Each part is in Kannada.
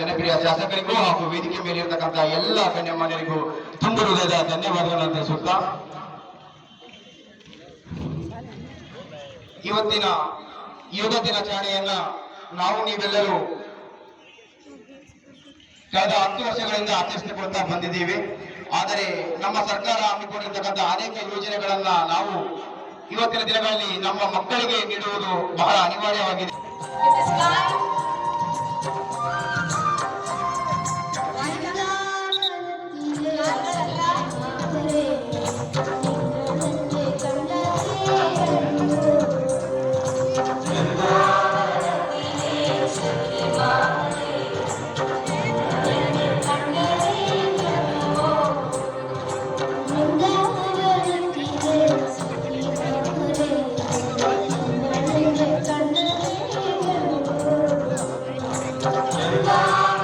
ಜನಪ್ರಿಯ ಶಾಸಕರಿಗೂ ಹಾಗೂ ವೇದಿಕೆ ಮೇಲೆ ಇರತಕ್ಕಂಥ ಎಲ್ಲ ಗಣ್ಯಮಾನ್ಯರಿಗೂ ತುಂಬ ಹೃದಯದ ಧನ್ಯವಾದಗಳನ್ನು ತಿಳಿಸುತ್ತಾ. ಇವತ್ತಿನ ಯೋಗ ದಿನಾಚರಣೆಯನ್ನ ನಾವು ನೀವೆಲ್ಲರೂ ಕಳೆದ ಹತ್ತು ವರ್ಷಗಳಿಂದ ಆಚರಿಸಿಕೊಳ್ತಾ ಬಂದಿದ್ದೀವಿ. ಆದರೆ ನಮ್ಮ ಸರ್ಕಾರ ಹಮ್ಮಿಕೊಂಡಿರ್ತಕ್ಕಂಥ ಅನೇಕ ಯೋಜನೆಗಳನ್ನ ನಾವು ಇವತ್ತಿನ ದಿನಗಳಲ್ಲಿ ನಮ್ಮ ಮಕ್ಕಳಿಗೆ ನೀಡುವುದು ಬಹಳ ಅನಿವಾರ್ಯವಾಗಿದೆ. Allah.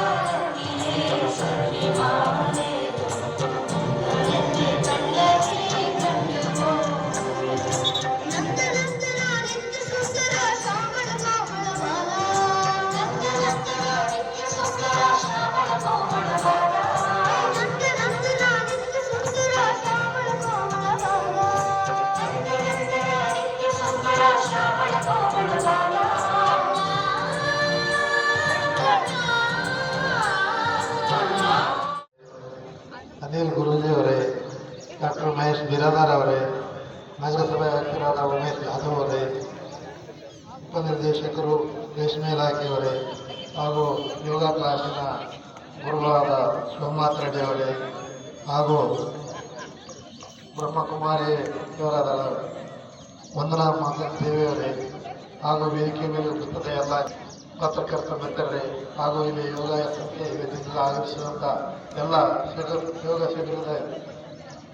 ಬಿರಾದಾರ್ ಅವರೇ, ನಗರಸಭೆ ಅಧ್ಯಕ್ಷರಾದ ಉಮೇಶ್ ಯಾದವ್ ಅವರೇ, ಉಪನಿರ್ದೇಶಕರು ರೇಷ್ಮೆ ಇಲಾಖೆಯವರೇ ಹಾಗೂ ಯೋಗ ಕ್ಲಾಸಿನ ಗುರುಗಳಾದ ಸೋಮನಾಥ್ ರೆಡ್ಡಿ ಅವರೇ, ಹಾಗೂ ಬ್ರಹ್ಮಕುಮಾರಿ ಇವರಾದ ವಂದನಾ ಮಾತಾ ದೇವಿಯವರೇ ಹಾಗೂ ವೇದಿಕೆ ಮೇಲೆ ಉಪಸ್ಥಿತ ಎಲ್ಲ ಪತ್ರಕರ್ತ ಮಿತ್ರರೇ, ಹಾಗೂ ಇಲ್ಲಿ ಯೋಗ ಸಂಖ್ಯೆ ಆಗಮಿಸಿದಂಥ ಎಲ್ಲ ಯೋಗ ಶಿಬಿರದ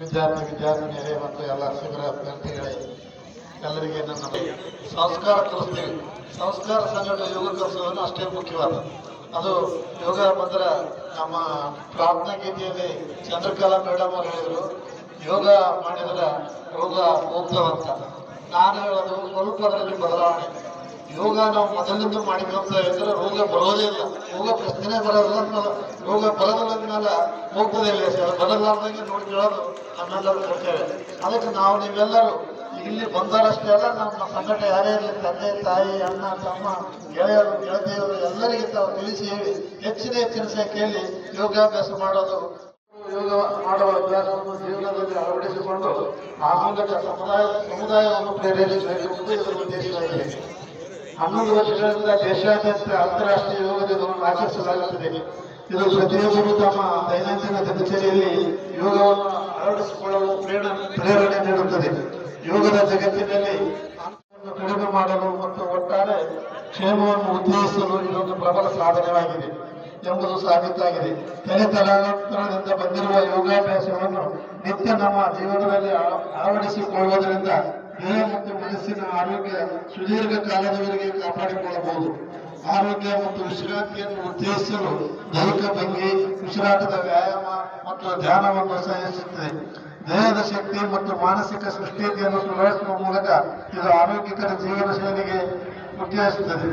ವಿದ್ಯಾರ್ಥಿ, ವಿದ್ಯಾರ್ಥಿನಿಯರೇ ಮತ್ತು ಎಲ್ಲ ಶಿಬಿರ ಅಭ್ಯರ್ಥಿಗಳೇ, ಎಲ್ಲರಿಗೆ ನನ್ನ ಸಂಸ್ಕಾರ ಕಲಿಸ್ತೀವಿ ಸಂಸ್ಕಾರ ಸಂಘಟನೆ ಯೋಗ ಕಲಿಸೋದನ್ನು ಅಷ್ಟೇ ಮುಖ್ಯವಾದ. ಅದು ಯೋಗ ಬಂದ್ರೆ ನಮ್ಮ ಪ್ರಾರ್ಥನಾ ಗೀತೆಯಲ್ಲಿ ಚಂದ್ರಕಲಾ ಮೇಡಮ್ ಅವರು ಹೇಳಿದರು, ಯೋಗ ಮಾಡಿದ್ರೆ ರೋಗ ಹೋಗ್ತವಂತ ನಾನು ಹೇಳೋದು, ಸ್ವಲ್ಪ ಅದರಲ್ಲಿ ಬದಲಾವಣೆ. ಯೋಗ ನಾವು ಮೊದಲಿಂದ ಮಾಡಿಕೊಂತ ಇದ್ರೆ ರೋಗ ಬರೋದೇ ಇಲ್ಲ. ರೋಗ ಪ್ರಶ್ನೆ ಬರೋದಿಲ್ಲ ರೋಗ ಬರೋದಿಲ್ಲ ಹೋಗ್ತದೆ ಇಲ್ಲ ಸರ್ ಬರಲಾರ್ದಂಗೆ ನೋಡ್ಕೊಳ್ಳೋದು ನಮ್ಮೆಲ್ಲರೂ ಕರ್ತೇವೆ ಅದಕ್ಕೆ ನಾವು ನೀವೆಲ್ಲರೂ ಇಲ್ಲಿ ಬಂದವರಷ್ಟೇ ಅಲ್ಲ, ನಮ್ಮ ಸಂಕಟ ಯಾರೇ ಇರಲಿ, ತಂದೆ, ತಾಯಿ, ಅಣ್ಣ, ತಮ್ಮ, ಗೆಳೆಯರು, ಗೆಳತಿಯರು, ಎಲ್ಲರಿಗೆ ತಾವು ತಿಳಿಸಿ ಹೇಳಿ, ಹೆಚ್ಚಿನ ಹೆಚ್ಚಿನ ಸಂಖ್ಯೆಯಲ್ಲಿ ಯೋಗಾಭ್ಯಾಸ ಮಾಡೋದು, ಯೋಗ ಮಾಡುವ ಅಭ್ಯಾಸವನ್ನು ಜೀವನದಲ್ಲಿ ಅಳವಡಿಸಿಕೊಂಡು ಆ ಮೂಲಕ ಸಮುದಾಯ, ಸಮುದಾಯವನ್ನು ಪ್ರೇರೇಪಿಸಬೇಕು ಇದರ ಉದ್ದೇಶವಾಗಿದೆ ಹನ್ನೊಂದು ವರ್ಷಗಳಿಂದ ದೇಶಾದ್ಯಂತ ಅಂತಾರಾಷ್ಟ್ರೀಯ ಯೋಗ ದಿನವನ್ನು ಆಚರಿಸಲಾಗುತ್ತದೆ. ಇದು ಪ್ರತಿಯೊಬ್ಬರು ತಮ್ಮ ದೈನಂದಿನ ದಿನಚರಿಯಲ್ಲಿ ಯೋಗವನ್ನು ಅಳವಡಿಸಿಕೊಳ್ಳಲು ಪ್ರೇರಣೆ ನೀಡುತ್ತದೆ. ಯೋಗದ ಜಗತ್ತಿನಲ್ಲಿ ಕಡಿಮೆ ಮಾಡಲು ಮತ್ತು ಒಟ್ಟಾರೆ ಕ್ಷೇಮವನ್ನು ಉದ್ದೇಶಿಸಲು ಇದೊಂದು ಪ್ರಬಲ ಸಾಧನವಾಗಿದೆ ಎಂಬುದು ಸಾಬೀತಾಗಿದೆ. ತಲೆ ತಲಾಂತರದಿಂದ ಬಂದಿರುವ ಯೋಗಾಭ್ಯಾಸವನ್ನು ನಿತ್ಯ ನಮ್ಮ ಜೀವನದಲ್ಲಿ ಅಳ- ಅಳವಡಿಸಿಕೊಳ್ಳುವುದರಿಂದ ದೇಹ ಮತ್ತು ಮನಸ್ಸಿನ ಆರೋಗ್ಯ ಸುದೀರ್ಘ ಕಾಲದವರೆಗೆ ಕಾಪಾಡಿಕೊಳ್ಳಬಹುದು. ಆರೋಗ್ಯ ಮತ್ತು ವಿಶ್ರಾಂತಿಯನ್ನು ಉತ್ತೇಜಿಸಲು ದೈಹಿಕ ಭಂಗಿ ಉಸಿರಾಟದ ವ್ಯಾಯಾಮ ಮತ್ತು ಧ್ಯಾನವನ್ನು ಸಹಿಸುತ್ತದೆ ದೇಹದ ಶಕ್ತಿ ಮತ್ತು ಮಾನಸಿಕ ಸೃಷ್ಟಿಯನ್ನು ಸುಧಾರಿಸುವ ಮೂಲಕ ಇದು ಆರೋಗ್ಯಕರ ಜೀವನ ಶೈಲಿಗೆ ಉತ್ತೇಜಿಸುತ್ತದೆ